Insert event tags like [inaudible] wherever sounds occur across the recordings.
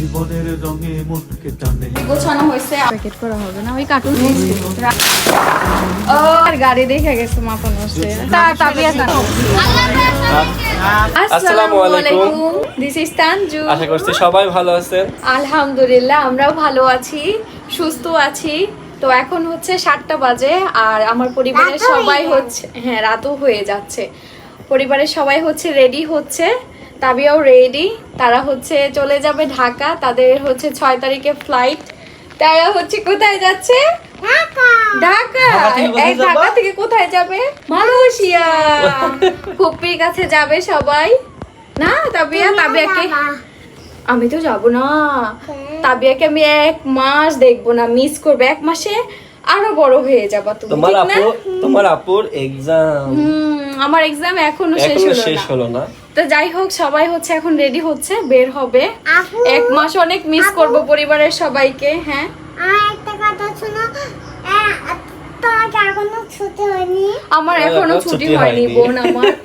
জীবনের রঙে মনকে টানে। গোছানো হয়েছে। প্যাকেট করা হবে না ওই কার্টুন আর গাড়ি দেখে গেছে মাথা নষ্ট। তা তাবিয়া আসসালামু আলাইকুম। দিস ইজ তানজু আশা করছি সবাই ভালো আছেন। আলহামদুলিল্লাহ আমরাও ভালো আছি সুস্থ আছি। তো এখন হচ্ছে সাতটা বাজে আর আমার পরিবারের সবাই হচ্ছে হ্যাঁ রাতও হয়ে যাচ্ছে। পরিবারের সবাই হচ্ছে রেডি হচ্ছে। তাবিয়াও রেডি তারা হচ্ছে চলে যাবে ঢাকা। তাদের হচ্ছে ছয় তারিখে ফ্লাইট তারা হচ্ছে কোথায় যাচ্ছে? ঢাকা। ঢাকা। থেকে কোথায় এই ঢাকা থেকে কোথায় যাবে? মালয়েশিয়া। [laughs] ফুপির কাছে যাবে সবাই। না তাবিয়া? তাবিয়াকে আমি তো যাব না। তাবিয়াকে আমি এক মাস দেখব না। মিস করব এক মাসে। আরও বড় হয়ে যাবা তুমি তোমার তোমার আপুর এক্সাম হুম, আমার এক্সাম এখনও শেষ হলো শেষ হলো না। তো যাই হোক সবাই হচ্ছে এখন রেডি হচ্ছে বের হবে। এক মাস অনেক মিস করব পরিবারের সবাইকে হ্যাঁ। আর একটা কথা শোনো আমার এখনও ছুটি হয়নি। বোন আমার। [laughs]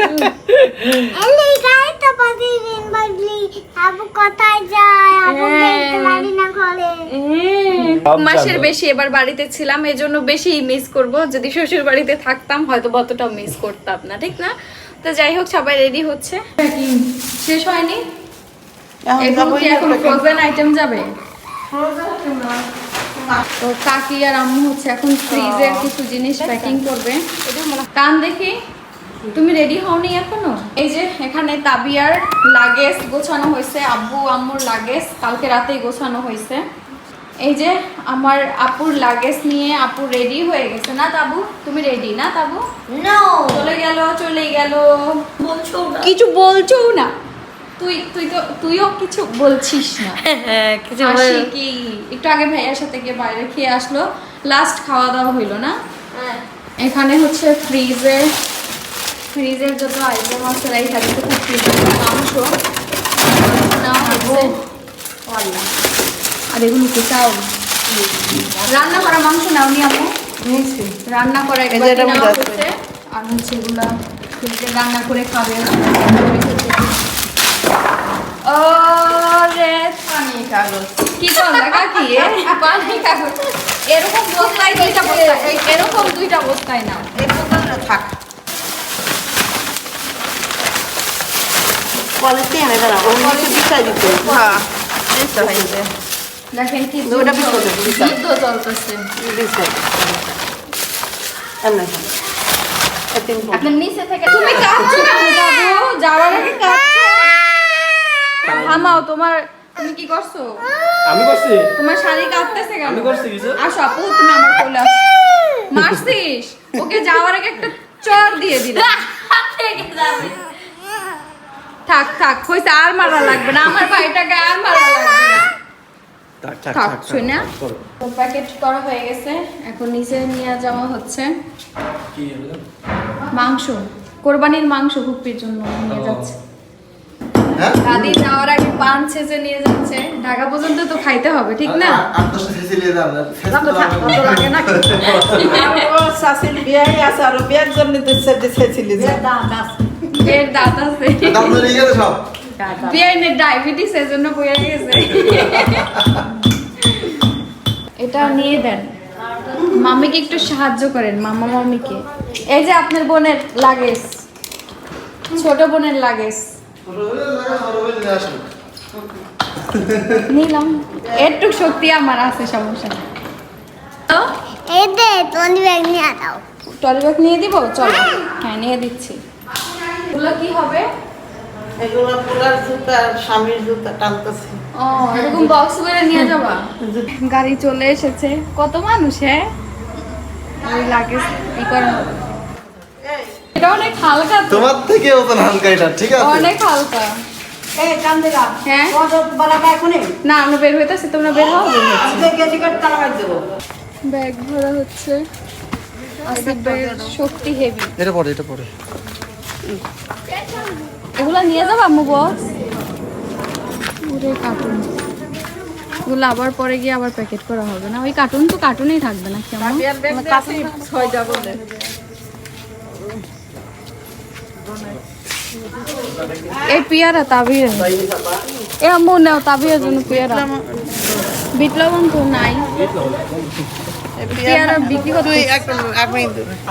কোথায় যায়? আবু হ্যাঁ। দেখতে পারি না ঘরে। সব মাসের। বেশি এবার বাড়িতে ছিলাম এজন্য বেশি মিস করব। যদি শ্বশুর বাড়িতে থাকতাম হয়তো অতটা মিস করতাম না ঠিক না? তো যাই হোক সবাই রেডি হচ্ছে। শেষ হয়নি? এগুলো কি এখন ফ্রোজেন আইটেম যাবে? তো কাকি আর আম্মু হচ্ছে এখন ফ্রিজের কিছু জিনিস প্যাকিং করবে। কান দেখি। তুমি রেডি হওনি এখনও? এই যে এখানে তাবিয়ার লাগেজ গোছানো হয়েছে আব্বু আম্মুর লাগেজ কালকে রাতেই গোছানো হয়েছে। এই যে আমার আপুর লাগেজ নিয়ে আপু রেডি হয়ে গেছে। না তাবু? তুমি রেডি না তাবু? নো চলে গেল চলে গেল। বলছো কিছু বলছো না। তুই তুই তো তুইও কিছু বলছিস না। হাসি কি? একটু আগে ভাইয়ার সাথে গিয়ে বাইরে খেয়ে আসলো। লাস্ট খাওয়া দাওয়া হইল না? এখানে হচ্ছে ফ্রিজে ফ্রিজের যত আইটেম আছে রাই থাকে তো ফ্রিজের মাংস। না। আর এগুলো কি চাও? রান্না করা মাংস নাও নি আপু রান্না করা একবার নেওয়া হচ্ছে। আর হচ্ছে এগুলা রান্না করে খাবে। ওরে পানি কাগজ। কি করলা কাকি? পানি কাগজ। এরকম বস্তায় দুইটা বস্তায় এই এরকম দুইটা বস্তায় নাও। পলিথিনে দাঁড়া ওর নিচে বিছাই দিতে হ্যাঁ। এই তো হয়েছে দেখেন কি যুদ্ধ বিস্কুট আছে, দুইটা। যুদ্ধ চলতেছে বিছাই এমনি এতিম আপনার নিচে থেকে তুমি কাঁদছো কেন যাওয়ার আগে কাঁদছো। থামাও তোমার তুমি কি করছ? আমি করছি। তোমার শাড়ি কাঁদতেছে কেন? আমি করছি কিছু। আসো আপু তুমি আমার কোলে আসো। মারছিস? ওকে যাওয়ার আগে একটা চর দিয়ে দিলাম। থাক থাক হইছে আর মারা লাগবে না। আমার ভাইটাকে আর মারা লাগবে থাক না করো। প্যাকেট করা হয়ে গেছে এখন নিচে নিয়ে যাওয়া হচ্ছে মাংস কোরবানির মাংস হুপির জন্য নিয়ে যাচ্ছে দাদি যাওয়ার আগে পান ছেঁচে নিয়ে যাচ্ছে ঢাকা পর্যন্ত তো খাইতে হবে ঠিক না তো ডায়াবেটিস এর জন্য বইয়া গেছে এটা নিয়ে দেন। মামিকে একটু সাহায্য করেন মামা মামিকে। এই যে আপনার বোনের লাগেজ ছোট বোনের লাগেজ। নিলাম। একটু শক্তি আমার আছে সমস্যা নেই। তো? এই দে তুমি ব্যাগ নিয়ে দাও। টলি ব্যাগ নিয়ে দিব? চলো। হ্যাঁ নিয়ে দিচ্ছি। এগুলো কি হবে? এগুলো পোলার জুতা স্বামীর জুতা টানতেছে। ও এরকম বক্স করে নিয়ে যাবা? গাড়ি চলে এসেছে। কত মানুষ হ্যাঁ? ওই লাগেজ ই করা? হবে এটা অনেক হালকা তো। তোমার থেকে ওজন হালকা এটা ঠিক আছে? অনেক হালকা। এই কান হ্যাঁ? বালাটা এখনই? না আমরা বের হইতেছি তোমরা বের হও আজকে কেজি কাট তালা কাট দেবো। ব্যাগ ভরা হচ্ছে। আসিফের শক্তি হেভি এটা পড়ে এটা পড়ে এগুলো নিয়ে যাব আম্মু বস কার্টুন এগুলো আবার পরে গিয়ে আবার প্যাকেট করা হবে না। ওই কার্টুন তো কার্টুনেই থাকবে না। কেমন এই পেয়ারা তাবিয়ে এ আম্মু নাও তাবিয়ের জন্য পেয়ারা। বিট লবণ তো নাই। পেয়ারা বিক্রি করতে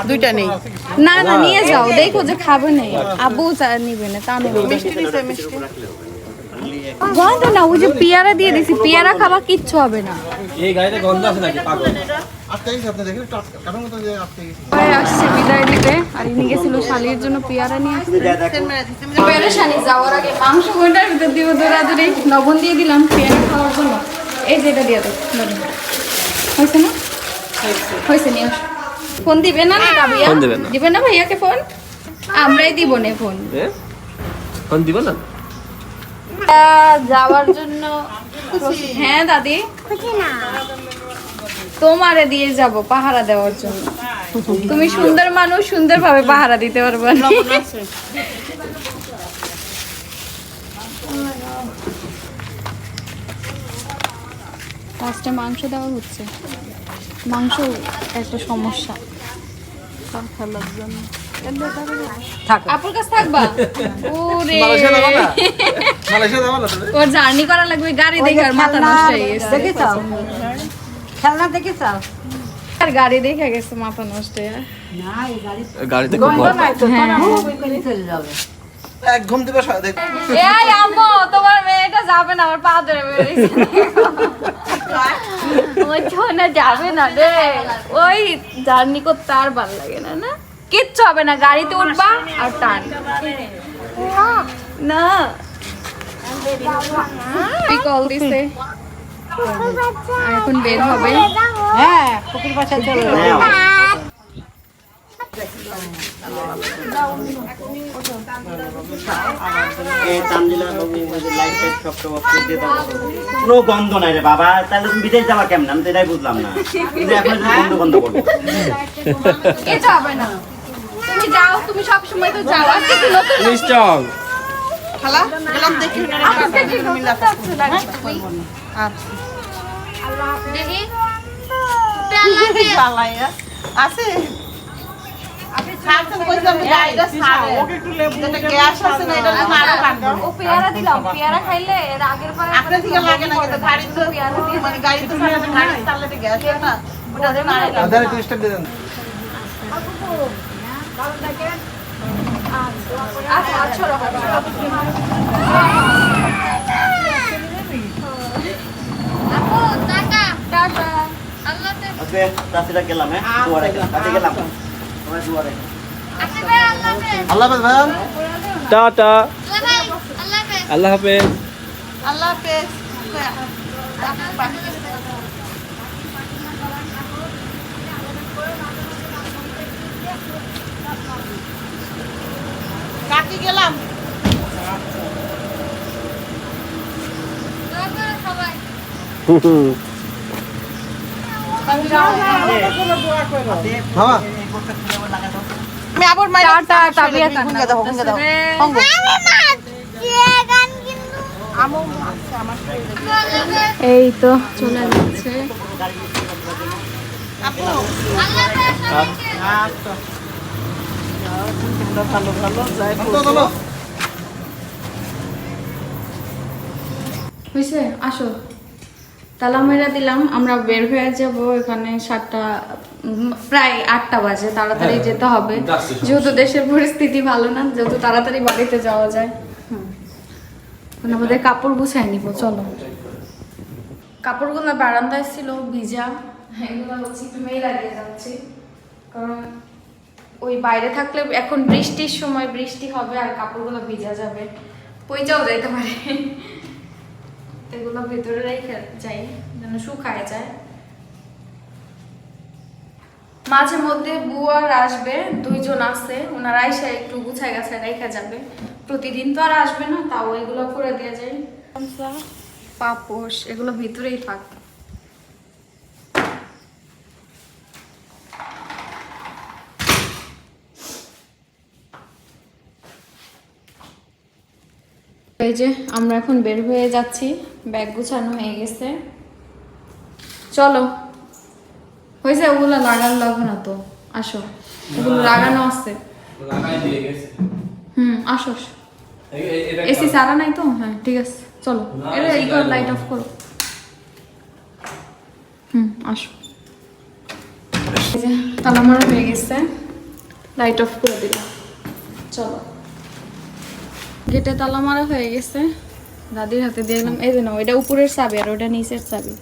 দুইটা নেই। না না নিয়ে যাও। দেখো যে খাবে না। আব্বু নিবে না তা নেবে মিষ্টি মিষ্টি। গন্ধ না ওই যে পেয়ারা দিয়ে দিছি পেয়ারা খাবা কিচ্ছু হবে না। এই গাড়িতে গন্ধ আছে নাকি? পাগল। আটকে আপনি দেখেন কারণ মতো যে আটকে গেছে। আসছে বিদায় দিতে। আর ইনি গেছিল শালির জন্য পেয়ারা নিয়ে আসছে পেয়ারা শালি যাওয়ার আগে মাংস ভিতর দিব দৌড়াদৌড়ি। লবণ দিয়ে দিলাম পেয়ারা খাওয়ার জন্য। এই যে এটা দিয়ে লবণ। হয়েছে না? হয়েছে নিয়ে ফোন দিবে না না দিবে না। ভাইয়াকে ফোন? আমরাই দিব না ফোন? ফোন দিব না? যাওয়ার জন্য হ্যাঁ দাদি? খুশি তোমারে দিয়ে যাব পাহারা দেওয়ার জন্য। তুমি সুন্দর মানুষ সুন্দরভাবে পাহারা দিতে পারবে। না মাংস দেওয়া হচ্ছে। মাংস একটা সমস্যা। জন্য। আপুর কাছে থাকবা? ওরে। মালয়েশিয়া যাব না? মালয়েশিয়া যাব না তুমি? ওর জার্নি করা লাগবে গাড়ি দেখে আর মাথা নষ্ট হয়ে গেছে। খেলনা দেখেছাও? আর গাড়ি দেখে গেছে মাথা নষ্ট হয়ে। গাড়িতে খুব ভয় এক ঘুম দিবে দেখ এই আম্মু তোমার মেয়েটা যাবে না আমার পা ধরে বেরিয়েছে ছোনা [laughs] যাবে না রে। ওই জার্নি করতে আর ভালো লাগে না না? কিচ্ছু হবে না গাড়িতে উঠবা আর টান। না। তুই কল দিছে? আর এখন বের হবে। হ্যাঁ পুকুর চলে। কোনো গন্ধ নাই রে বাবা তাহলে তুমি বিদেশ যাবা কেমন? আমি তো এটাই বুঝলাম না। এখন গন্ধ গন্ধ করব। হবে না। তুমি যাও তুমি সব সময় তো যাও। আজকে কি নতুন স্ট্রং খালা গেলাম দেখি জ্বালাইয়া আছে। সারছেন কইছিলাম যে গাড়িটা সারে। যেটা গ্যাস আছে না এটা জন্য আরও কাটবে ও পেয়ারা দিলাম পেয়ারা খাইলে আগের বার আপনার থেকে লাগে না গাড়ি তো মানে গাড়ি তো গাড়ি চালাতে গ্যাস না। ওটা জন্য আধারে একটু স্টেপ আচ্ছা আচ্ছা আজকে রাত্রিটা গেলাম হ্যাঁ? দুয়ারে রাতে গেলাম। আমরা দুয়ারে। আল্লাহ হাফেজ টাটা। আল্লাহ হাফেজ। আল্লাহ হাফেজ। কাকি গেলাম। আমি আবার টাটা দাও হুঙ্গে দাও আমি গান কিন্তু আমার এই তো চলে যাচ্ছে। আপু। চলো হয়েছে? আসো। তালা মেরা দিলাম আমরা বের হয়ে যাব এখানে সাতটা প্রায় আটটা বাজে তাড়াতাড়ি যেতে হবে। যেহেতু দেশের পরিস্থিতি ভালো না যেহেতু তাড়াতাড়ি বাড়িতে যাওয়া যায়। হুম। আমাদের কাপড় গুছাই নিব চলো। কাপড়গুলো বারান্দায় ছিল ভিজা। এগুলো হচ্ছে মেয়ে লাগিয়ে যাচ্ছি। কারণ ওই বাইরে থাকলে এখন বৃষ্টির সময় বৃষ্টি হবে আর কাপড়গুলো ভিজা যাবে। পইচাও যাইতে পারে। এগুলো ভেতরে রেখে যাই, যেন শুকায় যায়। মাঝে মধ্যে বুয়ার আসবে, দুইজন আছে, ওনারা এসে একটু গুছায় গাছায় রেখে যাবে। প্রতিদিন তো আর আসবে না, তাও এগুলো করে দেওয়া যায় পাপোশ, এগুলো ভিতরেই থাক এই যে আমরা এখন বের হয়ে যাচ্ছি। ব্যাগ গুছানো হয়ে গেছে। চলো। হয়েছে ওগুলো লাগানো লাগবে না তো। আসো। ওগুলো লাগানো আছে। হুম আসো। এসি সারা নাই তো? হ্যাঁ ঠিক আছে। চলো। এটা এই লাইট অফ করো। হুম আসো। তালা মারা হয়ে গেছে। লাইট অফ করে দিলাম। চলো। গেটে তালা মারা হয়ে গেছে। দাদির হাতে দিয়ে দিলাম। এই যে না এটা উপরের চাবি আর ওটা নিচের চাবি।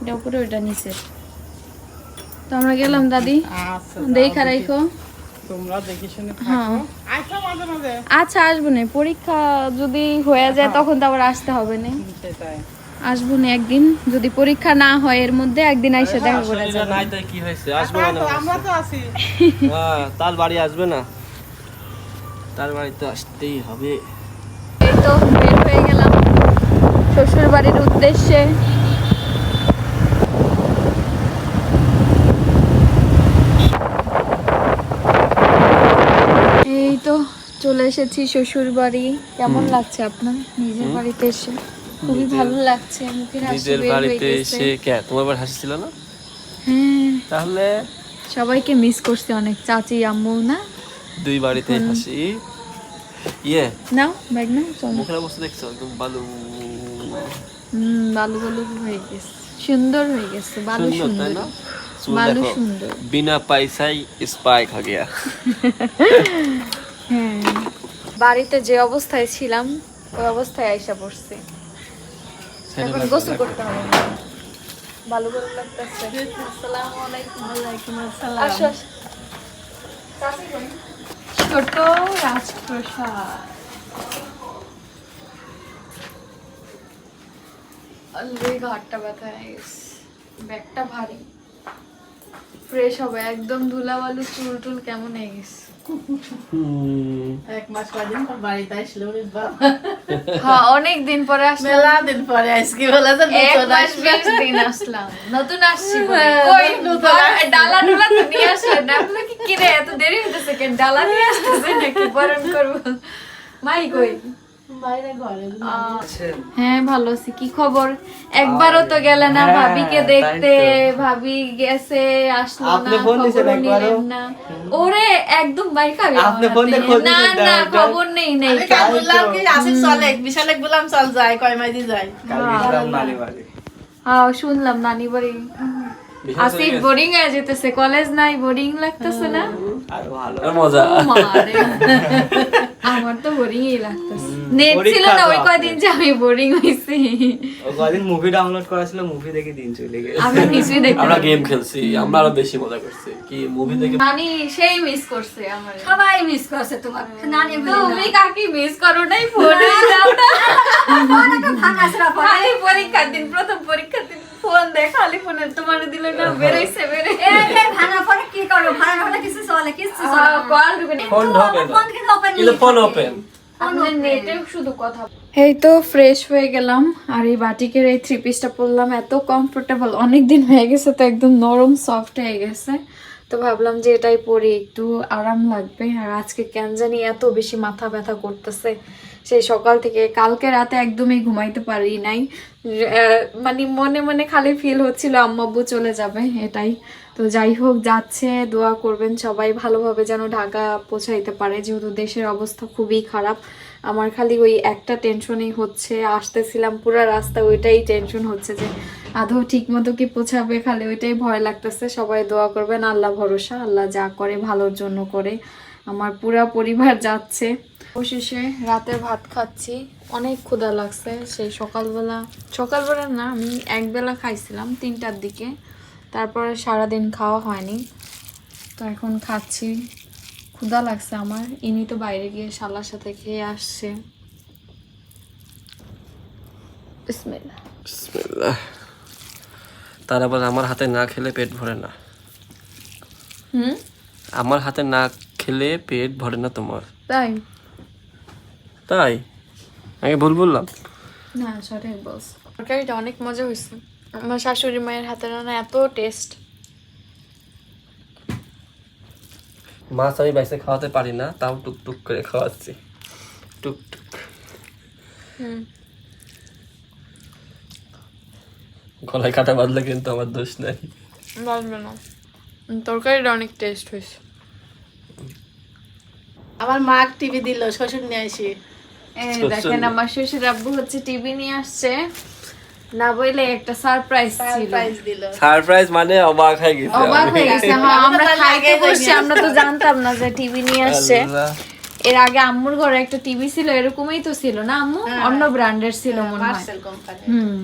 এটা উপরে ওইটা নিচের। তো আমরা গেলাম দাদি। দেখা রাখো তোমরা হ্যাঁ। আচ্ছা মাঝে মাঝে। আচ্ছা আসব না। পরীক্ষা যদি হয়ে যায় তখন তো আবার আসতে হবে না। আসব না একদিন। যদি পরীক্ষা না হয় এর মধ্যে একদিন আইসা দেখা করে যাব। নাই তাই কি হয়েছে? আসবে না আমরা তো আছি। হ্যাঁ তার বাড়ি আসবে না। তার বাড়ি তো আসতেই হবে এই তো বের হয়ে গেলাম শ্বশুর বাড়ির উদ্দেশ্যে। এই তো চলে এসেছি শ্বশুর বাড়ি। কেমন লাগছে আপনার? নিজের বাড়িতে এসে? খুবই ভালো লাগছে মুখের হাসি নিজের বের বাড়িতে এসে কে? তোমার বাড়ি হাসছিল না? হ্যাঁ। তাহলে সবাইকে মিস করছি অনেক চাচি আম্মু না? দুই বাড়িতে হাসি। ইয়ে। নাও ব্যাগ নাও চলো। মুখের অবস্থা দেখছ একদম বালু। হুম হয়ে গেছে। সুন্দর হয়ে গেছে বালু সুন্দর সুন্দর। বালু সুন্দর। বিনা পয়সায় স্পাই খা গিয়া। হ্যাঁ বাড়িতে যে অবস্থায় ছিলাম ওই অবস্থায় আইসা পড়ছি। এখন গোসল করতে হবে। ভালো ভালো লাগতেছে। আসসালামু আলাইকুম ওয়ালাইকুম আসসালাম আসো আসো। চাচি কই? ছোট রাজপ্রসাদ। অলরেডি ঘাটটা ব্যথা হয়ে গেছে ব্যাগটা ভারী। ফ্রেশ হবে একদম ধুলাবালু চুল টুল কেমন হয়ে গেছে এক মাস কদিন পর বাড়িতে আসলো রে বাবা। হ্যাঁ অনেক দিন পরে আসলাম। মেলা দিন পরে আজকে বলে যে নতুন আসবে। দিন আসলাম। নতুন আসছি। হ্যাঁ, কই নতুন ডালা তো নিয়ে আসলেন না। আমি কি কি রে এত দেরি কেন? ডালা নিয়ে আসতেছে নাকি? বরণ করব? মাই কই হ্যাঁ ভালো আছি। কি খবর? একবারও তো গেলে না ভাবিকে দেখতে। ভাবি গেছে আসলো না ওরে একদম মাই খাবে না না খবর নেই নেই। বললাম কি আসিক চলে বিশালে বললাম চল যাই কয় মাইদি যাই হ্যাঁ শুনলাম নানি বাড়ি আসিফ বোরিং হয়ে যেতেছে কলেজ নাই বোরিং লাগতেছে না? আর মজা। [laughs] আমার তো বোরিংই লাগতেছে। নেট ছিল না ওই কয়দিন যে আমি বোরিং হইছি। কদিন মুভি ডাউনলোড করা ছিল মুভি দেখে দিন চলে গেছে। কিছুই দেখতে আমরা গেম খেলছি আমরা আরও বেশি মজা করছি। কি মুভি দেখে নানি সেই মিস করছে আমার। সবাই মিস করছে তোমার নানি তুমি কাকি মিস করো নাই? ফোনে দাও না। ভাঙাচড়া পড়ে পরীক্ষার দিন প্রথম পরীক্ষার দিন। ফোন দে খালি ফোনে তোমার দিল না বেরোইছে বেরোই ভাঙা কি করো? ভাঙা কিছু চলে কিছু চলে কল ঢুকে ফোন ঢোকে না। ফোন কিন্তু নেই। ফোন ওপেন এই তো ফ্রেশ হয়ে গেলাম আর এই বাটিকের এই থ্রি পিসটা পরলাম এত কমফোর্টেবল অনেক দিন হয়ে গেছে তো একদম নরম সফট হয়ে গেছে। তো ভাবলাম যে এটাই পরে একটু আরাম লাগবে। আর আজকে কেন জানি এত বেশি মাথা ব্যথা করতেছে। সেই সকাল থেকে, কালকে রাতে একদমই ঘুমাইতে পারি নাই। মানে মনে মনে খালি ফিল হচ্ছিল আম্মাব্বু চলে যাবে, এটাই। তো যাই হোক, যাচ্ছে, দোয়া করবেন সবাই ভালোভাবে যেন ঢাকা পৌঁছাইতে পারে, যেহেতু দেশের অবস্থা খুবই খারাপ। আমার খালি ওই একটা টেনশনই হচ্ছে, আসতেছিলাম পুরো রাস্তা, ওইটাই টেনশন হচ্ছে যে আদৌ ঠিক মতো কি পৌঁছাবে, খালি ওইটাই ভয় লাগতেছে। সবাই দোয়া করবেন, আল্লাহ ভরসা, আল্লাহ যা করে, ভালোর জন্য করে। আমার পুরা পরিবার যাচ্ছে। অবশেষে রাতে ভাত খাচ্ছি। অনেক ক্ষুধা লাগছে। সেই সকালবেলা সকালবেলা না আমি একবেলা খাইছিলাম তিনটার দিকে। তারপরে সারাদিন খাওয়া হয়নি। তো এখন খাচ্ছি। ক্ষুধা লাগছে আমার। ইনি তো বাইরে গিয়ে শালার সাথে খেয়ে আসছে। তার আবার আমার হাতে না খেলে পেট ভরে না। হুম? আমার হাতে না খেলে পেট ভরে না তোমার। তাই? তাই? আমি ভুল বললাম? না সঠিক বলস তরকারিটা অনেক মজা হয়েছে। আমার শাশুড়ি মায়ের হাতে রান্না এত টেস্ট মাছ আমি বাইসে খাওয়াতে পারি না তাও টুকটুক করে খাওয়াচ্ছি। টুকটুক। হুম। গলায় কাটা বাঁধলে কিন্তু আমার দোষ নেই। বাজবে না। তরকারিটা অনেক টেস্ট হয়েছে। আমার মা টিভি দিল শ্বশুর নিয়ে আসি দেখেন আমার শ্বশুর আব্বু হচ্ছে টিভি নিয়ে আসছে। না বইলে একটা সারপ্রাইজ ছিল। সারপ্রাইজ মানে অবাক হয়ে গেছে অবাক হয়ে গেছে। হ্যাঁ আমরা খাইতে বসছি আমরা তো জানতাম না যে টিভি নিয়ে আসছে। এর আগে আম্মুর ঘরে একটা টিভি ছিল এরকমই তো ছিল না আম্মু? অন্য ব্র্যান্ডের ছিল মনে হয়। হুম।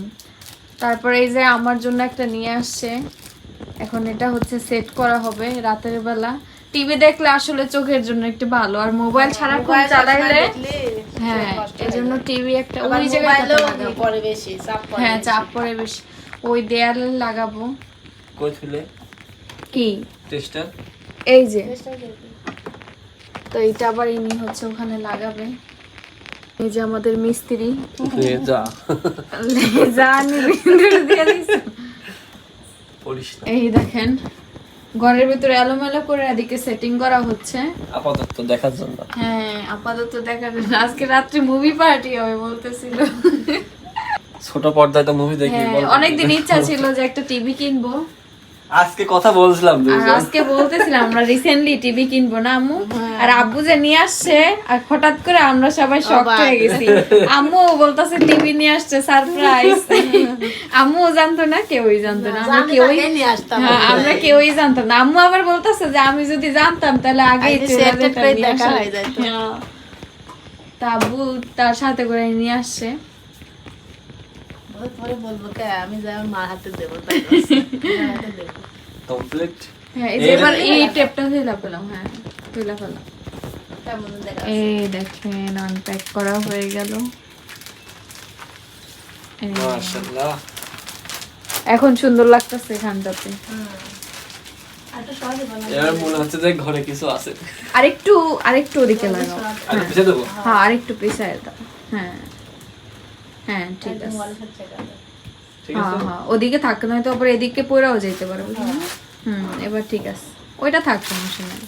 তারপরে এই যে আমার জন্য একটা নিয়ে আসছে। এখন এটা হচ্ছে সেট করা হবে রাতের বেলা। টিভি দেখলে আসলে চোখের জন্য একটু ভালো আর মোবাইল সারাক্ষণ চালাইলে হ্যাঁ এই জন্য টিভি একটা ওই জায়গায় পরে বেশি চাপ পড়ে হ্যাঁ চাপ পড়ে বেশি। ওই দেয়ালে লাগাবো। কই ছিলে? কি? টেস্টার এই যে। তো এটা আবার ইনি হচ্ছে ওখানে লাগাবে। এই যে আমাদের মিস্ত্রি। যা যা নিবি দিয়ে দিছে। এই দেখেন। ঘরের ভিতরে এলোমেলো করে এদিকে সেটিং করা হচ্ছে। আপাতত দেখার জন্য। হ্যাঁ আপাতত দেখার জন্য। আজকে রাত্রে মুভি পার্টি হবে বলতেছিল। ছোট পর্দায় তো মুভি দেখি হ্যাঁ। অনেকদিন ইচ্ছা ছিল যে একটা টিভি কিনবো। আজকে কথা বলছিলাম আজকে বলতেছিলাম আমরা রিসেন্টলি টিভি কিনবো না আম্মু। আর আব্বু যে নিয়ে আসছে আর হঠাৎ করে আমরা সবাই শক হয়ে গেছি। আম্মু বলতেছে টিভি নিয়ে আসছে সারপ্রাইজ [laughs] আম্মু জানতো না কেউই জানতো না। আমরা কেউই আগে নিয়ে আসতাম। হ্যাঁ, আমরা কেউই জানতাম না। আম্মু আবার বলতেছে যে আমি যদি জানতাম তাহলে আগেই আগে চলে যেতাম। হয়ে। হ্যাঁ। তা আব্বু তার সাথে করে নিয়ে আসছে। পরে বলব কে আমি যাই আমার মার হাতে দেবো তাই বলছে। [laughs] মার হাতে দেবো। কমপ্লিট হ্যাঁ এবার এই টেপটা তুইলা পেলাম হ্যাঁ তুইলা পেলাম এই দেখেন আনপ্যাক করা হয়ে গেল। মাশাআল্লাহ। এখন সুন্দর লাগতেছে এখানটাতে এবার মনে হচ্ছে যে ঘরে কিছু আছে। আরেকটু আরেকটু ওদিকে লাগাও। দেবো? হ্যাঁ আরেকটু পিছায় দাও। হ্যাঁ। হ্যাঁ ঠিক আছে। হ্যাঁ হ্যাঁ ওদিকে থাকতে নয়তো আবার এদিকে পড়েও যেতে পারে বুঝলি হুম এবার ঠিক আছে। ওইটা থাক সমস্যা নেই।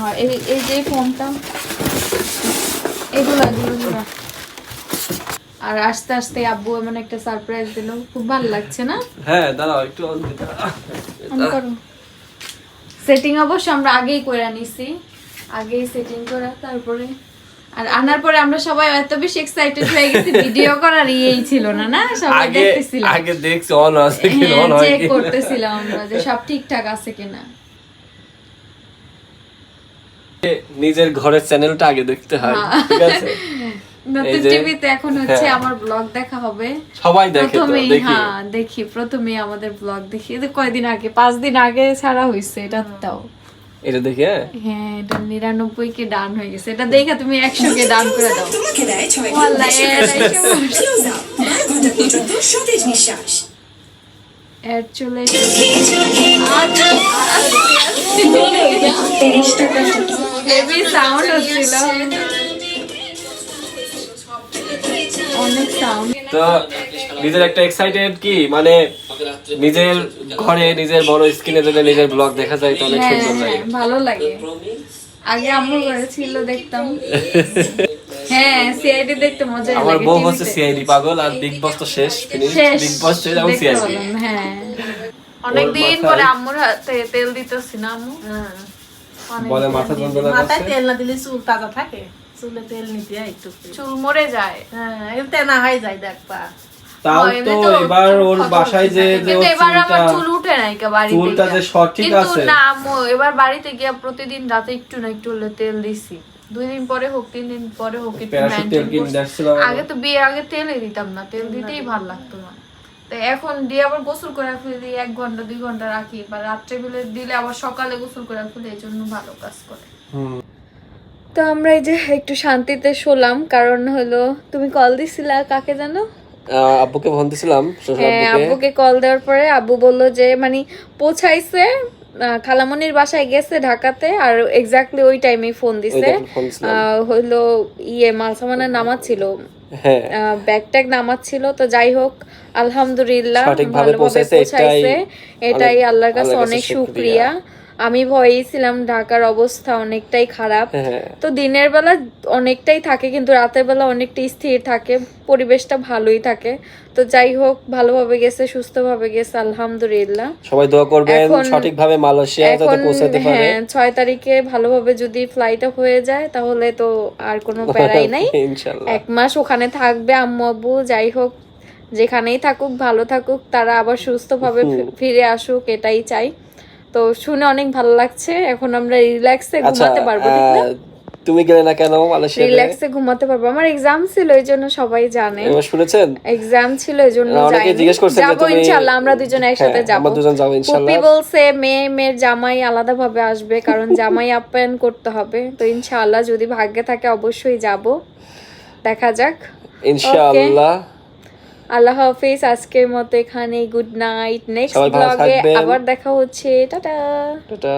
হ্যাঁ এই এই যে ফোনটা এগুলো এগুলো এগুলো। আর আস্তে আস্তে আব্বু এমন একটা সারপ্রাইজ দিল। খুব ভালো লাগছে না? হ্যাঁ দাঁড়াও একটু সেটিং অবশ্য আমরা আগেই করে নিছি। আগেই সেটিং করা তারপরে আর আনার পরে আমরা সবাই এত বেশি এক্সাইটেড হয়ে গেছি [laughs] ভিডিও করার ইয়েই ছিল না না? সবাই আগে দেখতেছিলাম আগে দেখছি অন আছে কি হ্যাঁ অন হয় চেক করতেছিলাম আমরা যে সব ঠিকঠাক আছে কিনা। নিজের ঘরের চ্যানেলটা আগে দেখতে হয় হ্যাঁ। ঠিক আছে? [laughs] নতুন টিভিতে এখন হচ্ছে হ্যাঁ। আমার ব্লগ দেখা হবে। সবাই দেখে তো হ্যাঁ দেখি প্রথমেই আমাদের ব্লগ দেখি। কয়দিন আগে পাঁচ দিন আগে ছাড়া হয়েছে এটা তাও। এটা দেখি হ্যাঁ হ্যাঁ এটা নিরানব্বই কে ডান হয়ে গেছে এটা দেখে তুমি একশো কে ডান করে দাও। অনেক সাউন্ড তো নিজের একটা এক্সাইটেড কি মানে নিজের ঘরে নিজের বড় স্ক্রিনে যদি নিজের ব্লগ দেখা যায় তো অনেক হ্যাঁ সুন্দর লাগে। হ্যাঁ ভালো লাগে। আগে আম্মুর ঘরে ছিল দেখতাম। হ্যাঁ সিআইডি দেখতে মজা আমার বউ হচ্ছে সিআইডি পাগল আর বিগ বস তো শেষ ফিনিশ বিগ বস শেষ এখন সিআইডি হ্যাঁ। অনেকদিন মাথায়- পরে আম্মুর হাতে তেল দিতেছি না আম্মু। বলে মাথা যন্ত্রণা মাথায় তেল না দিলে চুল তাজা থাকে। চুলে তেল নিতে হয় একটু। চুল মরে যায়। হ্যাঁ হয়ে যায় দেখবা তাও তো এবার ওর বাসায় যে যে এবার আমার চুল উঠে নাই কে বাড়িতে। চুলটা যে। সঠিক কিন্তু আছে। না আম্মু এবার বাড়িতে গিয়া প্রতিদিন রাতে একটু না একটু হলে তেল দিছি। দুই দিন পরে হোক তিন দিন পরে হোক আগে তো বিয়ে আগে তেলই দিতাম না তেল দিতেই ভালো লাগতো না। এখন দিয়ে আবার গোসল করে ফেলি এক ঘণ্টা দুই ঘণ্টা রাখি। বা রাত্রে বেলে দিলে আবার সকালে গোসল করে ফেলি এই জন্য ভালো কাজ করে। তো আমরা এই যে একটু শান্তিতে শোলাম কারণ হলো তুমি কল দিছিলা কাকে জানো? আব্বুকে ফোন দিছিলাম হ্যাঁ আব্বুকে। কল দেওয়ার পরে আব্বু বলল যে মানে পৌঁছাইছে খালামনির বাসায় গেছে ঢাকাতে আর এক্স্যাক্টলি ওই টাইমে ফোন দিছে। হইল ইয়ে মাল নামাজ ছিল। ব্যাগ ট্যাগ নামাচ্ছিল তো যাই হোক আলহামদুলিল্লাহ ভালোভাবে পৌঁছাইছে, এটাই আল্লাহর কাছে অনেক শুকরিয়া। আমি ভয়েই ছিলাম ঢাকার অবস্থা অনেকটাই খারাপ। হ্যাঁ। তো দিনের বেলা অনেকটাই থাকে কিন্তু রাতের বেলা অনেকটাই স্থির থাকে পরিবেশটা ভালোই থাকে। তো যাই হোক ভালোভাবে গেছে সুস্থভাবে গেছে আলহামদুলিল্লাহ। সবাই দোয়া করবেন সঠিকভাবে মালয়েশিয়া যাতে পৌঁছাতে পারে। হ্যাঁ ছয় তারিখে ভালোভাবে যদি ফ্লাইটটা হয়ে যায় তাহলে তো আর কোনো প্যারাই নাই। [laughs] ইনশাল্লাহ। এক মাস ওখানে থাকবে আম্মু আব্বু যাই হোক যেখানেই থাকুক ভালো থাকুক তারা আবার সুস্থভাবে ফিরে আসুক এটাই চাই। তো শুনে অনেক ভালো লাগছে। এখন আমরা রিল্যাক্সে আচ্ছা ঘুমাতে পারব তুমি গেলে না কেন মালয়েশিয়াতে? রিল্যাক্সে ঘুমাতে পারব। আমার এক্সাম ছিল এই জন্য সবাই জানে। এবার শুনেছেন? এক্সাম ছিল এই জন্য অনেকে যাইনি। জিজ্ঞেস করছে যে যাব ইনশাল্লাহ আমরা দুজন একসাথে হ্যাঁ, যাব। আমরা দুজন যাব ইনশাল্লাহ। পুপি বলছে মেয়ে মেয়ের জামাই আলাদা ভাবে আসবে কারণ [laughs] জামাই আপ্যায়ন করতে হবে। তো ইনশাআল্লাহ যদি ভাগ্যে থাকে অবশ্যই যাব। দেখা যাক। ইনশাআল্লাহ আল্লাহ হাফিজ আজকের মতো এখানে গুড নাইট। নেক্সট ব্লগে আবার দেখা হচ্ছে। টাটা। টাটা।